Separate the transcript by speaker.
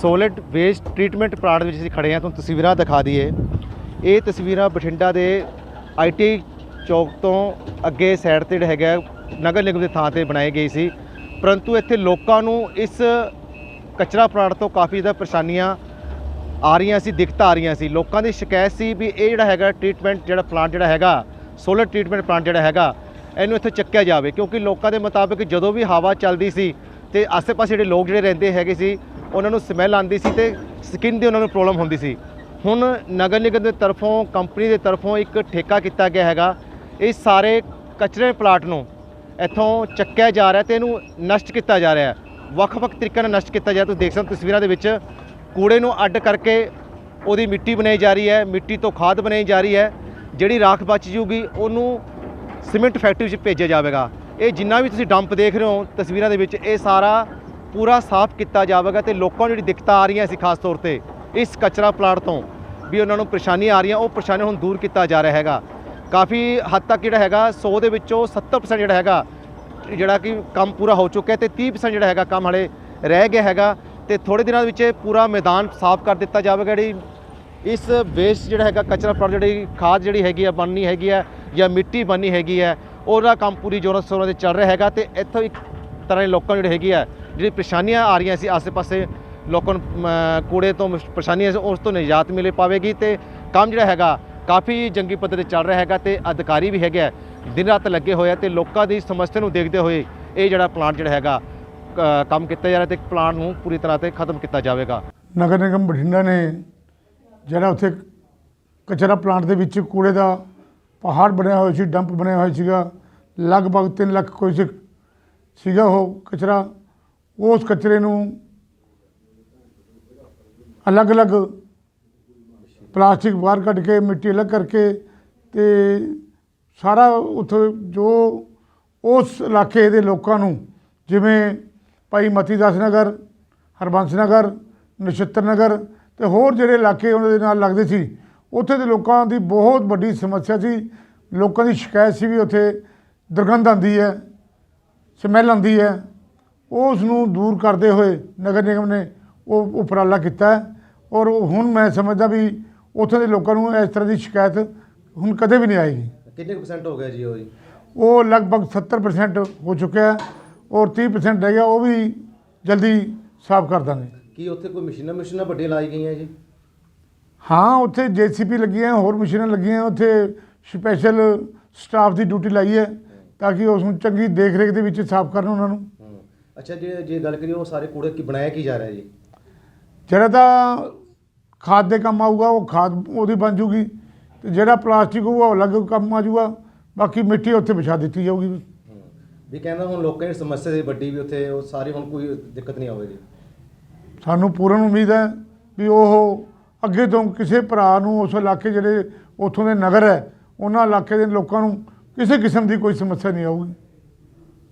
Speaker 1: Solid waste treatment plant ਵਿੱਚ ਅਸੀਂ ਖੜੇ ਹਾਂ। ਤੁਹਾਨੂੰ ਤਸਵੀਰਾਂ ਦਿਖਾ ਦਈਏ। ਇਹ ਤਸਵੀਰਾਂ ਬਠਿੰਡਾ ਦੇ ਆਈਟੀ ਚੌਕ ਤੋਂ ਅੱਗੇ ਸਾਈਡ ਤੇ ਜਿਹੜਾ ਹੈਗਾ, ਨਗਰ ਨਿਗਮ ਦੇ ਥਾਂ ਤੇ ਬਣਾਈ ਗਈ ਸੀ। ਪਰੰਤੂ ਇੱਥੇ ਲੋਕਾਂ ਨੂੰ ਇਸ ਕਚਰਾ ਪਲਾਂਟ ਤੋਂ ਕਾਫੀ ਜ਼ਿਆਦਾ ਪਰੇਸ਼ਾਨੀਆਂ ਆ ਰਹੀਆਂ ਸੀ, ਦਿੱਕਤਾਂ ਆ ਰਹੀਆਂ ਸੀ। ਲੋਕਾਂ ਦੀ ਸ਼ਿਕਾਇਤ ਸੀ ਵੀ ਇਹ ਜਿਹੜਾ ਹੈਗਾ ਟ੍ਰੀਟਮੈਂਟ ਜਿਹੜਾ ਪਲਾਂਟ ਜਿਹੜਾ ਹੈਗਾ ਸੋਲਰ ਟ੍ਰੀਟਮੈਂਟ ਪਲਾਂਟ ਜਿਹੜਾ ਹੈਗਾ, ਇਹਨੂੰ ਇੱਥੇ ਚੱਕਿਆ ਜਾਵੇ। ਕਿਉਂਕਿ ਲੋਕਾਂ ਦੇ ਮੁਤਾਬਕ ਜਦੋਂ ਵੀ ਹਵਾ ਚੱਲਦੀ ਸੀ ਤੇ ਆਸ-ਪਾਸੇ ਜਿਹੜੇ ਲੋਕ ਜਿਹੜੇ ਰਹਿੰਦੇ ਹੈਗੇ ਸੀ ਉਹਨਾਂ ਨੂੰ ਸਮੈਲ ਆਉਂਦੀ ਸੀ ਤੇ ਸਕਿਨ ਦੀ ਉਹਨਾਂ ਨੂੰ ਪ੍ਰੋਬਲਮ ਹੁੰਦੀ ਸੀ। ਹੁਣ ਨਗਰ ਨਿਗਮ ਦੇ ਤਰਫੋਂ, ਕੰਪਨੀ ਦੇ ਤਰਫੋਂ ਇੱਕ ਠੇਕਾ ਕੀਤਾ ਗਿਆ ਹੈਗਾ। ਇਹ ਸਾਰੇ ਕਚਰੇ ਪਲਾਟ ਨੂੰ ਇੱਥੋਂ ਚੱਕਿਆ ਜਾ ਰਿਹਾ ਤੇ ਇਹਨੂੰ ਨਸ਼ਟ ਕੀਤਾ ਜਾ ਰਿਹਾ ਵੱਖ-ਵੱਖ ਤਰੀਕਿਆਂ ਨਾਲ ਨਸ਼ਟ ਕੀਤਾ ਜਾ ਰਿਹਾ। ਤੁਸੀਂ ਦੇਖ ਸਕਦੇ ਤਸਵੀਰਾਂ ਦੇ ਵਿੱਚ ਕੂੜੇ ਨੂੰ ਅੱਡ ਕਰਕੇ ਉਹਦੀ ਮਿੱਟੀ ਬਣਾਈ ਜਾ ਰਹੀ ਹੈ। ਮਿੱਟੀ ਤੋਂ ਖਾਦ ਬਣਾਈ ਜਾ ਰਹੀ ਹੈ। ਜਿਹੜੀ ਰਾਖ ਬਚ ਜੂਗੀ, ਉਹਨੂੰ ਸੀਮੈਂਟ ਫੈਕਟਰੀ ਵਿੱਚ ਭੇਜਿਆ ਜਾਵੇਗਾ। ਇਹ ਜਿੰਨਾ ਵੀ ਤੁਸੀਂ ਡੰਪ ਦੇਖ ਰਹੇ ਹੋ ਤਸਵੀਰਾਂ ਦੇ ਵਿੱਚ, ਇਹ ਸਾਰਾ ਪੂਰਾ ਸਾਫ਼ ਕੀਤਾ ਜਾਵੇਗਾ ਤੇ ਲੋਕਾਂ ਨੂੰ ਜਿਹੜੀ ਦਿੱਕਤਾਂ ਆ ਰਹੀਆਂ ਸੀ ਖਾਸ ਤੌਰ ਤੇ ਇਸ ਕਚਰਾ ਪਲਾਟ ਤੋਂ ਵੀ ਉਹਨਾਂ ਨੂੰ ਪਰੇਸ਼ਾਨੀ ਆ ਰਹੀਆਂ, ਉਹ ਪਰੇਸ਼ਾਨੀ ਹੁਣ ਦੂਰ ਕੀਤਾ ਜਾ ਰਿਹਾ ਹੈਗਾ। ਕਾਫੀ ਹੱਦ ਤੱਕ ਜਿਹੜਾ ਹੈਗਾ 100 ਦੇ ਵਿੱਚੋਂ 70% ਜਿਹੜਾ ਹੈਗਾ, ਜਿਹੜਾ ਕਿ ਕੰਮ ਪੂਰਾ ਹੋ ਚੁੱਕਿਆ ਹੈ ਤੇ 30% ਜਿਹੜਾ ਹੈਗਾ ਕੰਮ ਹਲੇ ਰਹਿ ਗਿਆ ਹੈਗਾ ਤੇ ਥੋੜੇ ਦਿਨਾਂ ਦੇ ਵਿੱਚ ਪੂਰਾ ਮੈਦਾਨ ਸਾਫ਼ ਕਰ ਦਿੱਤਾ ਜਾਵੇਗਾ ਜਿਹੜੀ ਇਸ ਵੇਸਟ ਜਿਹੜਾ ਹੈਗਾ, ਕਚਰਾ ਪਲਾਟ ਜਿਹੜੀ ਖਾਦ ਜਿਹੜੀ ਹੈਗੀ ਆ, ਬਣਨੀ ਹੈਗੀ ਆ ਜਾਂ ਮਿੱਟੀ ਬਣਨੀ ਹੈਗੀ ਹੈ ਉਹਦਾ ਕੰਮ ਪੂਰੀ ਜ਼ੋਰਾਂ ਸ਼ੋਰਾਂ ਤੇ ਚੱਲ ਰਿਹਾ ਹੈਗਾ ਤੇ ਇੱਥੋਂ ਇੱਕ ਤਰ੍ਹਾਂ ਦੇ ਲੋਕਾਂ ਨੂੰ ਜਿਹੜੀ ਹੈਗੀ ਆ ਜਿਹੜੀ ਪਰੇਸ਼ਾਨੀਆਂ ਆ ਰਹੀਆਂ ਸੀ ਆਸੇ-ਪਾਸੇ ਲੋਕਾਂ ਨੂੰ ਕੂੜੇ ਤੋਂ ਪਰੇਸ਼ਾਨੀਆਂ ਸੀ, ਉਸ ਤੋਂ ਨਿਜਾਤ ਮਿਲੇ ਪਾਵੇਗੀ ਤੇ ਕੰਮ ਜਿਹੜਾ ਹੈਗਾ ਕਾਫੀ ਜੰਗੀ ਪੱਧਰ ਤੇ ਚੱਲ ਰਿਹਾ ਹੈਗਾ ਤੇ ਅਧਿਕਾਰੀ ਵੀ ਹੈਗੇ ਆ। ਦਿਨ ਰਾਤ ਲੱਗੇ ਹੋਏ ਆ ਤੇ ਲੋਕਾਂ ਦੀ ਸਮੱਸਿਆ ਨੂੰ ਦੇਖਦੇ ਹੋਏ ਇਹ ਜਿਹੜਾ ਪਲਾਂਟ ਜਿਹੜਾ ਹੈਗਾ ਕੰਮ ਕੀਤਾ ਜਾ ਰਿਹਾ ਤੇ ਪਲਾਂਟ ਨੂੰ ਪੂਰੀ ਤਰ੍ਹਾਂ ਤੇ ਖਤਮ ਕੀਤਾ ਜਾਵੇਗਾ।
Speaker 2: ਨਗਰ ਨਿਗਮ ਬਠਿੰਡਾ ਨੇ ਜਿਹੜਾ ਉੱਥੇ ਕਚਰਾ ਪਲਾਂਟ ਦੇ ਵਿੱਚ ਕੂੜੇ ਦਾ ਪਹਾੜ ਬਣਿਆ ਹੋਇਆ ਸੀ, ਡੰਪ ਬਣਿਆ ਹੋਇਆ ਸੀਗਾ, ਲਗਭਗ 3 ਲੱਖ ਕੋਈ ਸੀਗਾ ਉਹ ਕਚਰਾ। ਉਸ ਕਚਰੇ ਨੂੰ ਅਲੱਗ-ਅਲੱਗ ਪਲਾਸਟਿਕ ਬਾਹਰ ਕੱਢ ਕੇ, ਮਿੱਟੀ ਅਲੱਗ ਕਰਕੇ ਤੇ ਸਾਰਾ ਉੱਥੇ ਜੋ ਉਸ ਇਲਾਕੇ ਦੇ ਲੋਕਾਂ ਨੂੰ, ਜਿਵੇਂ ਭਾਈ ਮਤੀ ਦਾਸ ਨਗਰ, ਹਰਬੰਸ ਨਗਰ, ਨਛੱਤਰ ਨਗਰ ਤੇ ਹੋਰ ਜਿਹੜੇ ਇਲਾਕੇ ਉਹਨਾਂ ਦੇ ਨਾਲ ਲੱਗਦੇ ਸੀ, ਉੱਥੇ ਦੇ ਲੋਕਾਂ ਦੀ ਬਹੁਤ ਵੱਡੀ ਸਮੱਸਿਆ ਸੀ। ਲੋਕਾਂ ਦੀ ਸ਼ਿਕਾਇਤ ਸੀ ਵੀ ਉੱਥੇ ਦੁਰਗੰਧ ਆਉਂਦੀ ਹੈ, ਸਮੈਲ ਆਉਂਦੀ ਹੈ। ਉਸ ਨੂੰ ਦੂਰ ਕਰਦੇ ਹੋਏ ਨਗਰ ਨਿਗਮ ਨੇ ਉਹ ਉਪਰਾਲਾ ਕੀਤਾ ਹੈ। ਔਰ ਹੁਣ ਮੈਂ ਸਮਝਦਾ ਵੀ ਉੱਥੇ ਦੇ ਲੋਕਾਂ ਨੂੰ ਇਸ ਤਰ੍ਹਾਂ ਦੀ ਸ਼ਿਕਾਇਤ ਹੁਣ ਕਦੇ ਵੀ ਨਹੀਂ ਆਏਗੀ।
Speaker 1: ਕਿੰਨੇ ਪਰਸੈਂਟ ਹੋ ਗਿਆ ਜੀ ਉਹ ਜੀ?
Speaker 2: ਉਹ ਲਗਭਗ 70% ਹੋ ਚੁੱਕਿਆ ਔਰ 30% ਰਹਿ ਗਿਆ ਉਹ ਵੀ ਜਲਦੀ ਸਾਫ਼ ਕਰ ਦਾਂਗੇ।
Speaker 1: ਕੀ ਉੱਥੇ ਕੋਈ ਮਸ਼ੀਨਾਂ ਮਸ਼ੀਨਾਂ ਵੱਡੀਆਂ ਲਾਈ ਗਈਆਂ ਜੀ?
Speaker 2: ਹਾਂ ਉੱਥੇ ਜੀਸੀਪੀ ਲੱਗੀਆਂ ਹੋਰ ਮਸ਼ੀਨਾਂ ਲੱਗੀਆਂ ਉੱਥੇ ਸਪੈਸ਼ਲ ਸਟਾਫ ਦੀ ਡਿਊਟੀ ਲਾਈ ਹੈ ਤਾਂ ਕਿ ਉਸ ਨੂੰ ਚੰਗੀ ਦੇਖ ਰੇਖ ਦੇ ਵਿੱਚ ਸਾਫ਼ ਕਰਨ ਉਹਨਾਂ ਨੂੰ।
Speaker 1: ਅੱਛਾ ਜੇ ਜੇ ਗੱਲ ਕਰੀਏ ਉਹ ਸਾਰੇ ਕੂੜੇ ਕੀ ਬਣਾਇਆ ਕੀ ਜਾ ਰਿਹਾ ਜੀ?
Speaker 2: ਜਿਹੜਾ ਤਾਂ ਖਾਦ ਦੇ ਕੰਮ ਆਊਗਾ ਉਹ ਖਾਦ ਉਹਦੀ ਬਣ ਜੂਗੀ ਤੇ ਜਿਹੜਾ ਪਲਾਸਟਿਕ ਹੋਊਗਾ ਉਹ ਅਲੱਗ ਕੰਮ ਆ ਜਾਊਗਾ ਬਾਕੀ ਮਿੱਟੀ ਉੱਥੇ ਵਿਛਾ ਦਿੱਤੀ ਜਾਊਗੀ।
Speaker 1: ਵੀ ਕਹਿੰਦਾ ਹੁਣ ਲੋਕਾਂ ਦੀ ਸਮੱਸਿਆ ਸੀ ਵੱਡੀ ਵੀ ਉੱਥੇ ਉਹ ਸਾਰੀ ਹੁਣ ਕੋਈ ਦਿੱਕਤ ਨਹੀਂ ਆਵੇਗੀ।
Speaker 2: ਸਾਨੂੰ ਪੂਰਨ ਉਮੀਦ ਹੈ ਵੀ ਉਹ ਅੱਗੇ ਤੋਂ ਕਿਸੇ ਭਰਾ ਨੂੰ ਉਸ ਇਲਾਕੇ ਜਿਹੜੇ ਉੱਥੋਂ ਦੇ ਨਗਰ ਹੈ ਉਹਨਾਂ ਇਲਾਕੇ ਦੇ ਲੋਕਾਂ ਨੂੰ ਕਿਸੇ ਕਿਸਮ ਦੀ ਕੋਈ ਸਮੱਸਿਆ ਨਹੀਂ ਆਊਗੀ।